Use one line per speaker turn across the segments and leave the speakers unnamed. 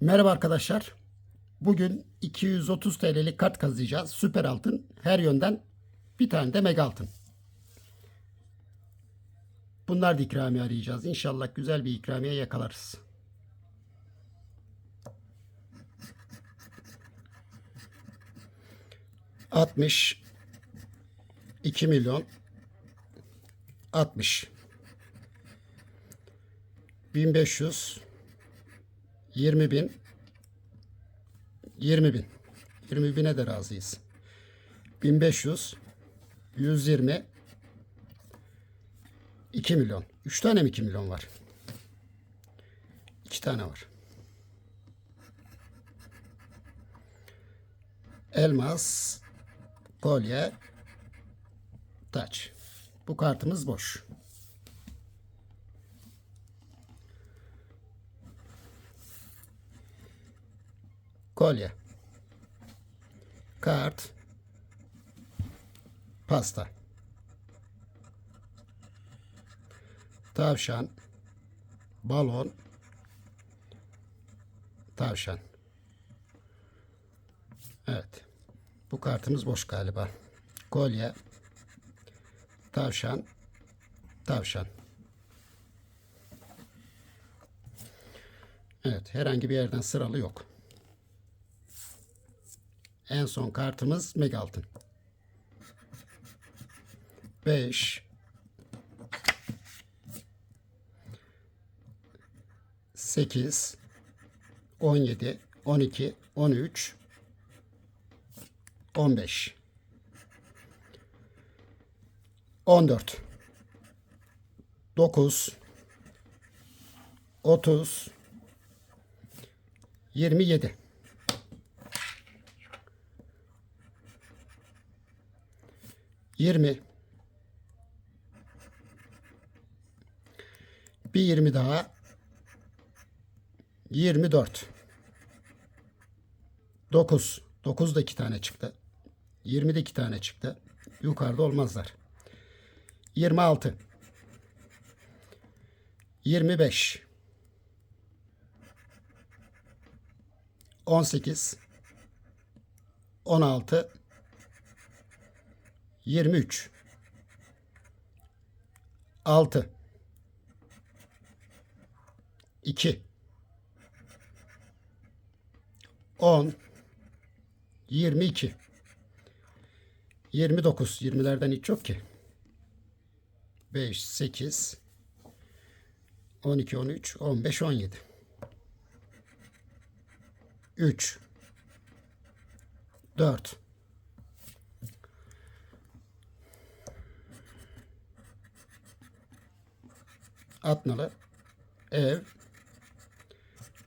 Merhaba arkadaşlar. Bugün 230 TL'lik kart kazıyacağız. Süper altın. Her yönden bir tane de mega altın. Bunlar da ikramiye arayacağız. İnşallah güzel bir ikramiye yakalarız. Altmış iki milyon altmış bin beş yüz 20 bin. 20 bin. 20 bine de razıyız. 1500 120 2 milyon. 3 tane mi 2 milyon var? 2 tane var. Elmas kolye taç. Bu kartımız boş kolye, kart, pasta, tavşan, balon, tavşan. Evet. Bu kartımız boş galiba. Kolye, tavşan, tavşan. Evet, herhangi bir yerden sıralı yok. En son kartımız mega altın. 5 8 17 12 13 15 14 9 30 27 20 bir 20 daha. 24 9 9 da 2 tane çıktı. 20 de 2 tane çıktı. Yukarıda olmazlar. 26 25 18 16 23 6 2 10 22 29 20'lerden hiç yok ki. 5 8 12 13 15 17 3 4 atmalı ev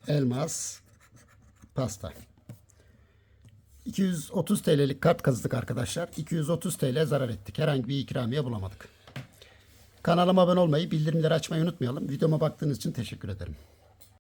elmas pasta. 230 TL'lik kart kazıdık arkadaşlar. 230 TL zarar ettik. Herhangi bir ikramiye bulamadık. Kanalıma abone olmayı bildirimleri açmayı unutmayalım. Videoma baktığınız için teşekkür ederim